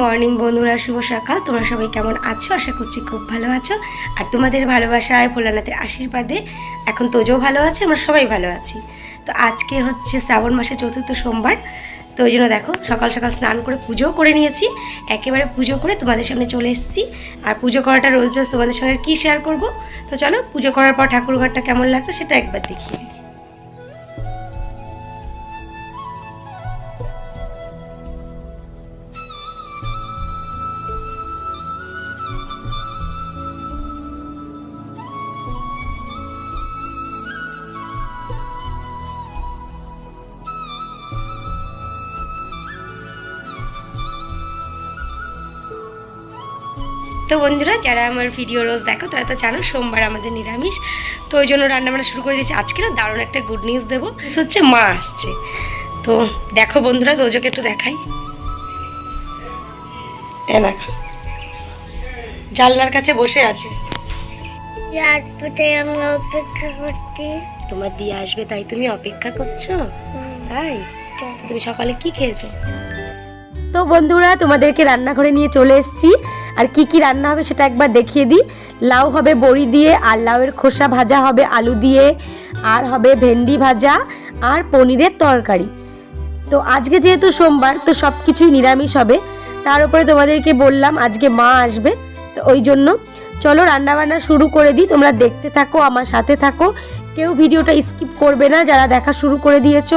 Morning বন্ধুরা, শুভ সকাল। তোমরা সবাই কেমন আছো? আশা করছি খুব ভালো আছো। আর তোমাদের ভালোবাসায়, ভোলানাথের আশীর্বাদে এখন তোজও ভালো আছে, আমরা সবাই ভালো আছি। তো আজকে হচ্ছে শ্রাবণ মাসের চতুর্থ সোমবার। তো ওই জন্য দেখো, সকাল সকাল স্নান করে পুজোও করে নিয়েছি। একেবারে পুজো করে তোমাদের সামনে চলে এসেছি। আর পুজো করাটা রোজ রোজ তোমাদের সঙ্গে কী শেয়ার করব? তো চলো, পুজো করার পর ঠাকুর ঘরটা কেমন লাগছে সেটা একবার দেখিয়ে তো বন্ধুরা যারা আমার ভিডিও রোজ দেখো তারা তো জানো সোমবার আমাদের নিরামিষ। তো ওই জন্য রান্নাবান্না শুরু করে দিয়েছি। আজকে না দারুণ একটা গুড নিউজ দেবো। হচ্ছে মা আসছে। তো দেখো বন্ধুরা তোজোকে একটু দেখাই। দেখো জানলার কাছে বসে আছে। আসবে অপেক্ষা করছি। তোমার দিয়ে আসবে তাই তুমি অপেক্ষা করছ? তাই। তুমি সকালে কি খেয়েছো? তো বন্ধুরা তোমাদেরকে রান্নাঘরে নিয়ে চলে এসেছি। আর কি কি রান্না হবে সেটা একবার দেখিয়ে দিই। লাউ হবে বড়ি দিয়ে, আর লাউয়ের খোসা ভাজা হবে আলু দিয়ে, আর হবে ভেন্ডি ভাজা, আর পনিরের তরকারি। তো আজকে যেহেতু সোমবার, তো সব কিছুই নিরামিষ হবে। তার উপরে তোমাদেরকে বললাম আজকে মা আসবে। তো ওই জন্য চলো রান্নাবান্না শুরু করে দিই। তোমরা দেখতে থাকো, আমার সাথে থাকো। কেউ ভিডিওটা স্কিপ করবে না, যারা দেখা শুরু করে দিয়েছ,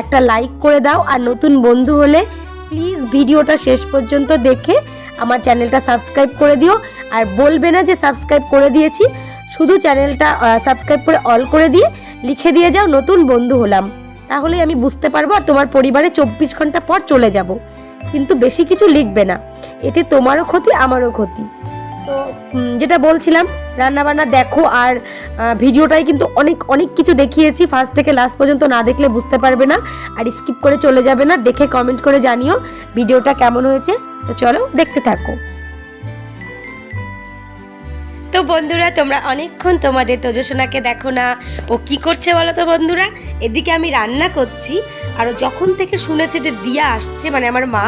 একটা লাইক করে দাও। আর নতুন বন্ধু হলে প্লিজ ভিডিওটা শেষ পর্যন্ত দেখে আমার চ্যানেলটা সাবস্ক্রাইব করে দিও। আর বলবে না যে সাবস্ক্রাইব করে দিয়েছি, শুধু চ্যানেলটা সাবস্ক্রাইব করে অল করে দিয়ে লিখে দিয়ে যাও, নতুন বন্ধু হলাম। তাহলে আমি বুঝতে পারব আর তোমার পরিবারে চব্বিশ ঘণ্টা পর চলে যাব। কিন্তু বেশি কিছু লিখবে না। এতে তোমারও ক্ষতি, আমারও ক্ষতি। তো যেটা বলছিলাম রান্নাবান্না দেখো আর ভিডিওটাই কিন্তু অনেক অনেক কিছু দেখিয়েছি। ফার্স্ট থেকে লাস্ট পর্যন্ত না দেখলে বুঝতে পারবে না আর স্কিপ করে চলে যাবে না। দেখে কমেন্ট করে জানিও ভিডিওটা কেমন হয়েছে। তো চলো দেখতে থাকো। তো বন্ধুরা, তোমরা অনেকক্ষণ তোমাদের তেজস্বনাকে দেখো না। ও কি করছে বলো তো বন্ধুরা? এদিকে আমি রান্না করছি আর যখন থেকে শুনেছে যে দিয়া আসছে মানে আমার মা,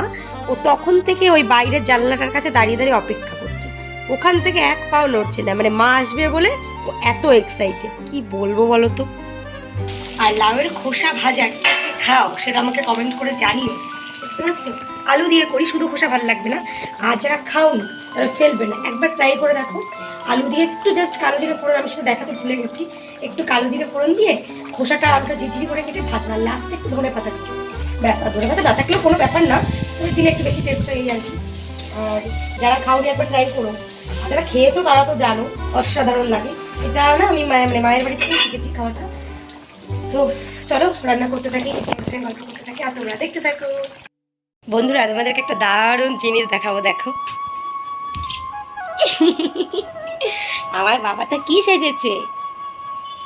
ও তখন থেকে ওই বাইরের জানলাটার কাছে দাঁড়িয়ে দাঁড়িয়ে অপেক্ষা ওখান থেকে এক পাও নড়ছে না মানে মা আসবে বলে ও এত এক্সাইটেড কি বলব বলো তো? আর লাউয়ের খোসা ভাজা খাও সেটা আমাকে কমেন্ট করে জানিও। আলু দিয়ে করি, শুধু খোসা ভালো লাগবে না। আর যারা খাও না, তারা ফেলবে না। একবার ট্রাই করে দেখো। আলু দিয়ে একটু জাস্ট কালো জিরে ফোড়ন, আমি সেটা দেখাতে ভুলে গেছি। একটু কালো জিরে ফোড়ন দিয়ে খোসাটা আলুটা ঝিঝিরি করে কেটে ভাজবা লাস্টে একটু ধনে পাতা দিও ব্যাস, আর ধনে পাতা না থাকলেও কোনো ব্যাপার না। দিলে একটু বেশি টেস্ট হয়ে কি আর যারা খাওনি, একবার ট্রাই করো। যারা খেয়েছো তারা তো জানো অসাধারণ লাগে। এটা না আমি মায়ের মানে মায়ের বাড়ি থেকেই শিখেছি খাওয়াটা। তো চলো রান্না করতে থাকি সঙ্গে গল্প করতে থাকি আর তোমরা দেখতে থাকো। বন্ধুরা তোমাদেরকে একটা দারুণ জিনিস দেখাবো দেখো। আমার বাবাটা কি সেজেছে?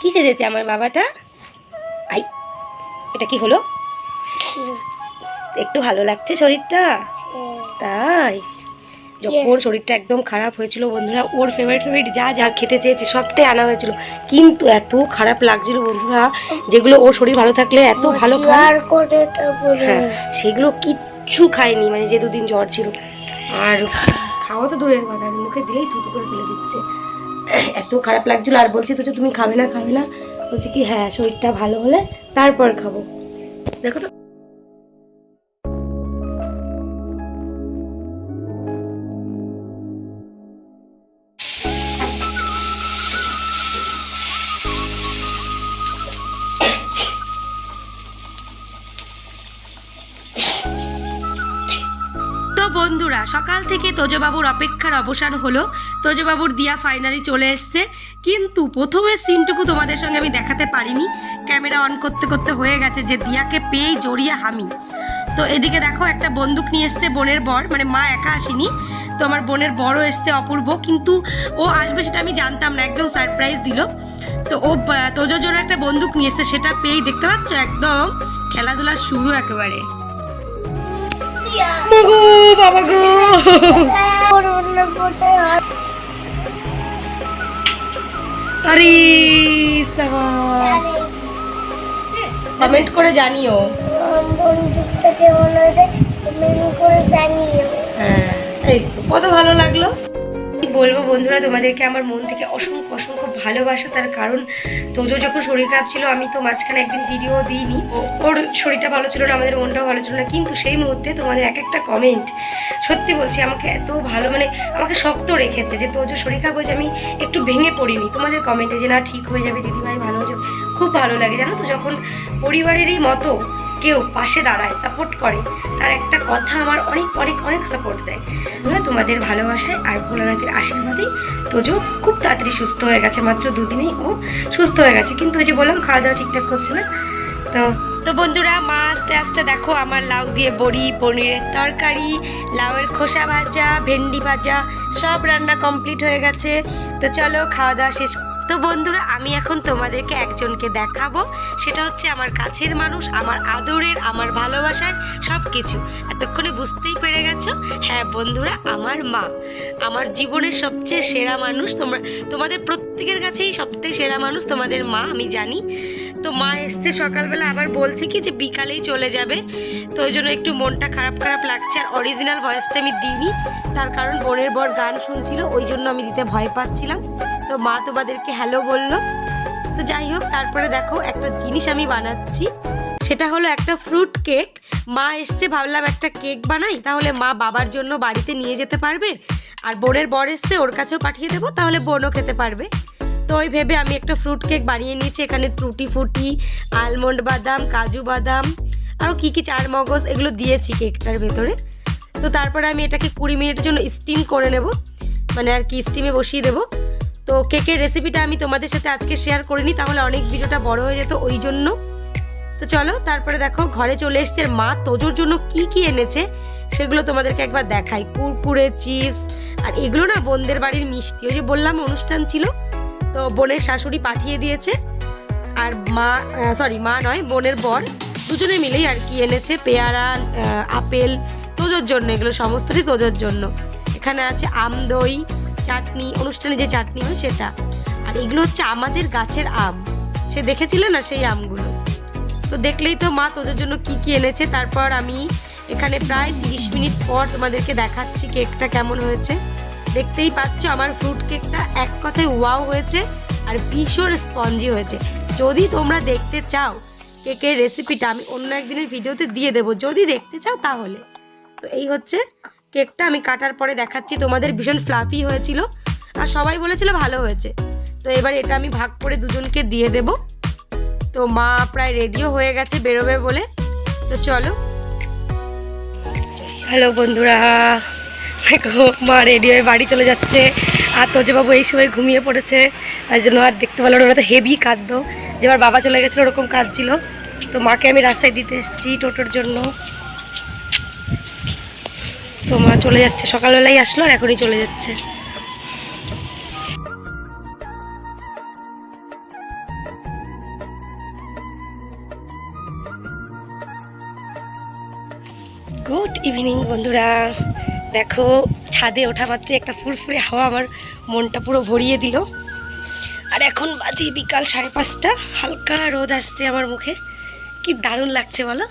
কি সেজেছে আমার বাবাটা? আই এটা কি হলো? একটু ভালো লাগছে শরীরটা? তাই? যখন ওর শরীরটা একদম খারাপ হয়েছিল বন্ধুরা ওর ফেভারিট ফেভারিট যা যা খেতে চেয়েছে সবটাই আনা হয়েছিল। কিন্তু এত খারাপ লাগছিল বন্ধুরা যেগুলো ওর শরীর ভালো থাকলে এত ভালো হ্যাঁ সেগুলো কিচ্ছু খায়নি মানে যে দুদিন জ্বর ছিল। আর খাওয়া তো দূরের কথা মুখে দিলেই থুতু করে ফেলে দিচ্ছে। এত খারাপ লাগছিল আর বলছি তো যে তুমি খাবে না খাবে না? বলছে কি হ্যাঁ শরীরটা ভালো হলে তারপর খাব। দেখো বন্ধুরা, সকাল থেকে তোজবাবুর অপেক্ষার অবসান হলো। তোজবাবুর দিয়া ফাইনালি চলে এসছে। কিন্তু প্রথমে সিনটুকু তোমাদের সঙ্গে আমি দেখাতে পারিনি। ক্যামেরা অন করতে করতে হয়ে গেছে যে দিয়াকে পেয়েই জড়িয়ে হামি তো এদিকে দেখো, একটা বন্দুক নিয়ে এসছে বোনের বর মানে মা একা আসেনি। তো আমার বোনের বড় এসছে অপূর্ব, কিন্তু ও আসবে সেটা আমি জানতাম না, একদম সারপ্রাইজ দিল। তো ও তোজোর জন্য একটা বন্দুক নিয়ে এসছে, সেটা পেয়েই দেখতে পাচ্ছ, একদম খেলাধুলা শুরু একেবারে। মাগো, বাবা গো। আরে সাবাস। কমেন্ট করে জানিও। বন্ধুত্ব কেমন হয়েছে কমেন্ট করে জানিও। হ্যাঁ কত ভালো লাগল? বলব বন্ধুরা, তোমাদেরকে আমার মন থেকে অসংখ্য অসংখ্য ভালোবাসা, তার কারণ তোজো যখন শরীর খারাপ ছিল, আমি তো মাঝখানে একদিন ভিডিও দিইনি। ওর শরীরটা ভালো ছিল না, আমাদের মনটাও ভালো ছিল না, কিন্তু সেই মুহূর্তে তোমাদের এক একটা কমেন্ট সত্যি বলছি, আমাকে এত ভালো মানে আমাকে শক্ত রেখেছে যে তোজো শরীর খারাপ হয়েছে, আমি একটু ভেঙে পড়িনি। তোমাদের কমেন্টে যে, না, ঠিক হয়ে যাবে, দিদিভাই ভালো হয়ে যাবে খুব ভালো লাগে, জানো তো, যখন পরিবারেরই মতো কেউ পাশে দাঁড়ায় সাপোর্ট করে, তার একটা কথা আমার অনেক অনেক অনেক সাপোর্ট দেয়। হ্যাঁ তোমাদের ভালোবাসায় আর ভোলানাথের আশীর্বাদেই তোজো খুব তাড়াতাড়ি সুস্থ হয়ে গেছে, মাত্র দুদিনেই ও সুস্থ হয়ে গেছে। কিন্তু ওই যে বললাম, খাওয়া দাওয়া ঠিকঠাক করছে না, তো তো বন্ধুরা, মা আস্তে আস্তে দেখো, আমার লাউ দিয়ে বড়ি, পনিরের তরকারি, লাউয়ের খোসা ভাজা, ভেন্ডি ভাজা, সব রান্না কমপ্লিট হয়ে গেছে। তো চলো, খাওয়া দাওয়া শেষ তো বন্ধুরা, আমি এখন তোমাদেরকে একজনকে দেখাবো। সেটা হচ্ছে আমার কাছের মানুষ, আমার আদরের, আমার ভালোবাসার সব কিছু এতক্ষণে বুঝতেই পেরে গেছো? হ্যাঁ বন্ধুরা, আমার মা। আমার জীবনের সবচেয়ে সেরা মানুষ তোমরা তোমাদের প্রত্যেকের কাছেই সবথেকে সেরা মানুষ তোমাদের মা, আমি জানি। তো মা এসছে সকালবেলা, আবার বলছে কি যে বিকালেই চলে যাবে। তো ওই জন্য একটু মনটা খারাপ খারাপ লাগছে, আর অরিজিনাল ভয়েসটা আমি দিইনি। তার কারণ বোনের বর গান শুনছিল, ওই জন্য আমি দিতে ভয় পাচ্ছিলাম। তো মা তোমাদেরকে হ্যালো বলল। তো যাই হোক, তারপরে দেখো একটা জিনিস আমি বানাচ্ছি। সেটা হলো একটা ফ্রুট কেক মা এসছে, ভাবলাম একটা কেক বানাই। তাহলে মা বাবার জন্য বাড়িতে নিয়ে যেতে পারবে। আর বোনের বর এসছে, ওর কাছেও পাঠিয়ে দেবো, তাহলে বোনও খেতে পারবে। তো ওই ভেবে আমি একটা ফ্রুট কেক বানিয়ে নিয়েছি। এখানে টুটি ফুটি আলমন্ড বাদাম, কাজু বাদাম, আরও কী কী চার মগজ, এগুলো দিয়েছি কেকটার ভেতরে। তো তারপরে আমি এটাকে কুড়ি মিনিটের জন্য স্টিম করে নেব। মানে আর কি স্টিমে বসিয়ে দেবো। তো কেকের রেসিপিটা আমি তোমাদের সাথে আজকে শেয়ার করিনি, তাহলে অনেক ভিডিওটা বড় হয়ে যেত ওই জন্য। তো চলো, তারপরে দেখো, ঘরে চলে এসছে মা, তোজোর জন্য কি কি এনেছে সেগুলো তোমাদেরকে একবার দেখাই। কুরকুরে, চিপস, আর এগুলো না বোনদের বাড়ির মিষ্টি। ওই যে বললাম, অনুষ্ঠান ছিল, তো বোনের শাশুড়ি পাঠিয়ে দিয়েছে। আর মা সরি মা নয়, বোনের বর, দুজনে মিলেই আর কি এনেছে, পেয়ারা আপেল, তোজোর জন্য, এগুলো সমস্তটাই তোজোর জন্য। এখানে আছে আম দই চাটনি, অনুষ্ঠানে যে চাটনি হয় সেটা। আর এগুলো হচ্ছে আমাদের গাছের আম। সে দেখেছিলে না সেই আমগুলো? তো দেখলেই তো মা তোদের জন্য কি কি এনেছে? তারপর আমি এখানে প্রায় তিরিশ মিনিট পর তোমাদেরকে দেখাচ্ছি কেকটা কেমন হয়েছে। দেখতেই পাচ্ছ আমার ফ্রুট কেকটা এক কথায় ওয়াও হয়েছে আর ভীষণ স্পঞ্জি হয়েছে। যদি তোমরা দেখতে চাও কেকের রেসিপিটা আমি অন্য একদিনের ভিডিওতে দিয়ে দেবো। যদি দেখতে চাও তাহলে। তো এই হচ্ছে কেকটা আমি কাটার পরে দেখাচ্ছি। তোমাদের ভীষণ ফ্লাফি হয়েছিল আর সবাই বলেছিল ভালো হয়েছে। তো এবার এটা আমি ভাগ করে দুজনকে দিয়ে দেবো। তো মা প্রায় রেডিও হয়ে গেছে, বেরোবে বলে। তো চলো। হ্যালো বন্ধুরা মা রেডি হয়ে বাড়ি চলে যাচ্ছে। আর তোজবাবু এই সময় ঘুমিয়ে পড়েছে। তাই জন্য আর দেখতে পেল ওরা তো হেভি কাঁদতো। যেবার বাবা চলে গেছিল, ওরকম কাঁদছিল। তো মাকে আমি রাস্তায় দিতে এসেছি টোটোর জন্য। তো মা চলে যাচ্ছে, সকালবেলাই আসলো আর এখনই চলে যাচ্ছে। গুড ইভিনিং বন্ধুরা। দেখো, ছাদে ওঠা মাত্রই একটা ফুরফুরে হাওয়া আমার মনটা পুরো ভরিয়ে দিল। আর এখন বাজে বিকাল সাড়ে পাঁচটা, হালকা রোদ আসছে আমার মুখে। কি দারুণ লাগছে বলো?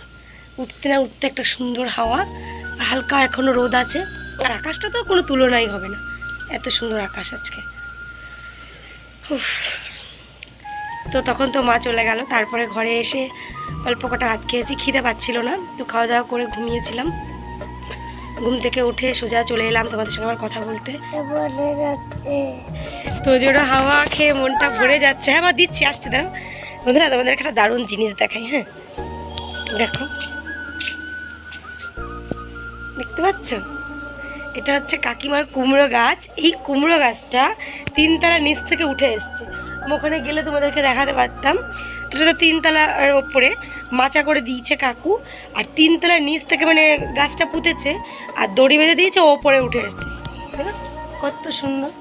উঠতে না উঠতে একটা সুন্দর হাওয়া। হালকা এখনও রোদ আছে। আর আকাশটা তো কোনো তুলনাই হবে না। এত সুন্দর আকাশ আজকে। তো তখন তো মা চলে গেল। তারপরে ঘরে এসে অল্প কটা ভাত খেয়েছি। খিদে পাচ্ছিল না। তো খাওয়া দাওয়া করে ঘুমিয়েছিলাম। ঘুম থেকে উঠে সোজা চলে এলাম তোমাদের সঙ্গে আমার কথা বলতে। তো জোড়া হাওয়া খেয়ে মনটা ভরে যাচ্ছে। হ্যাঁ আমার দিচ্ছি, আসছে, দাঁড়াও। বন্ধুরা তোমাদের একটা দারুণ জিনিস দেখাই হ্যাঁ। দেখো। দেখতে পাচ্ছ? এটা হচ্ছে কাকিমার কুমড়ো গাছ। এই কুমড়ো গাছটা তিনতলা নিচ থেকে উঠে এসছে। আমি ওখানে গেলে তোমাদেরকে দেখাতে পারতাম। এটা তো তিনতলার ওপরে মাচা করে দিয়েছে কাকু। আর তিনতলার নিচ থেকে মানে গাছটা পুঁতেছে আর দড়ি বেঁধে দিয়েছে ওপরে উঠে এসছে। কত সুন্দর।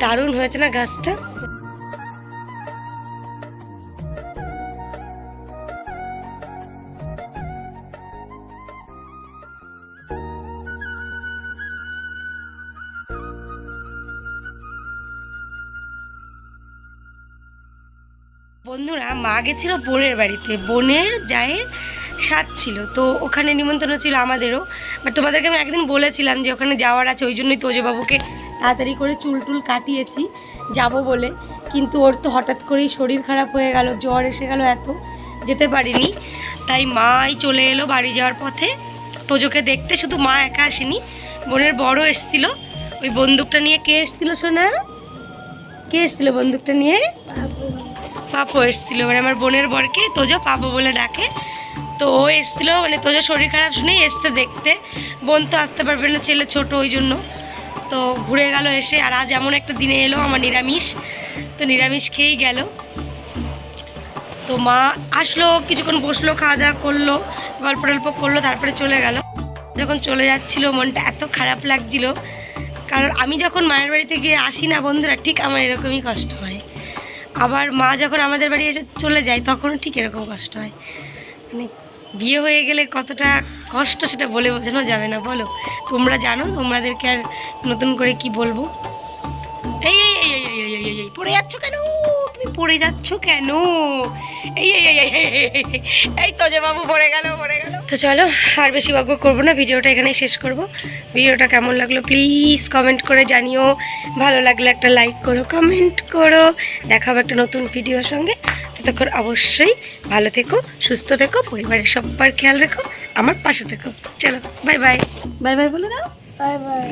দারুণ হয়েছে না গাছটা? বন্ধুরা, মা গেছিল বোনের বাড়িতে। বোনের জায়ের সাত ছিল, তো ওখানে নিমন্ত্রণ ছিল আমাদেরও। বাট তোমাদেরকে আমি একদিন বলেছিলাম যে ওখানে যাওয়ার আছে, ওই জন্যই তোজবাবুকে তাড়াতাড়ি করে চুল টুল কাটিয়েছি, যাব বলে। কিন্তু ওর তো হঠাৎ করেই শরীর খারাপ হয়ে গেল, জ্বর এসে গেল এত, যেতে পারিনি। তাই মাই চলে এলো বাড়ি যাওয়ার পথে। তোজোকে দেখতে শুধু মা একা আসেনি, বোনের বড় এসছিল। ওই বন্দুকটা নিয়ে কে এসছিল সোনা? কে এসছিল বন্দুকটা নিয়ে? পাপু এসেছিল মানে আমার বোনের বরকে তোজো পাপু বলে ডাকে। তো ও এসেছিল মানে তোজো শরীর খারাপ শুনেই এসতে দেখতে। বোন তো আসতে পারবে না, ছেলে ছোট ওই জন্য। তো ঘুরে গেল এসে, আর আজ এমন একটা দিনে এলো, আমার নিরামিষ। তো নিরামিষ খেয়েই গেল। তো মা আসলো, কিছুক্ষণ বসল খাওয়া দাওয়া করল গল্প টল্প করল, তারপরে চলে গেল। যখন চলে যাচ্ছিল, মনটা এত খারাপ লাগছিল। কারণ আমি যখন মায়ের বাড়িতে গিয়ে আসি না বন্ধুরা, ঠিক আমার এরকমই কষ্ট হয়। আবার মা যখন আমাদের বাড়ি এসে চলে যায় তখনও ঠিক এরকম কষ্ট হয়। মানে বিয়ে হয়ে গেলে কতটা কষ্ট সেটা বলে বোঝানো যাবে না। বলো, তোমরা জানো তোমাদেরকে আর নতুন করে কি বলব? এই এই এই এই এই পড়ে যাচ্ছ কেন? তুমি পড়ে যাচ্ছ কেন? এই এই এই এই তো যে বাবু পড়ে গেল পড়ে গেল। তো চলো আর বেশি বকব করব না ভিডিওটা এখানেই শেষ করব। ভিডিওটা কেমন লাগল প্লিজ কমেন্ট করে জানিও। ভালো লাগলে একটা লাইক করো কমেন্ট করো। দেখাবো একটা নতুন ভিডিওর সঙ্গে। ততক্ষণ অবশ্যই ভালো থেকো সুস্থ থেকো পরিবারের সবার খেয়াল রেখো আমার পাশে থেকো। চলো বাই বাই বাই বাই বলে দাও। Bye bye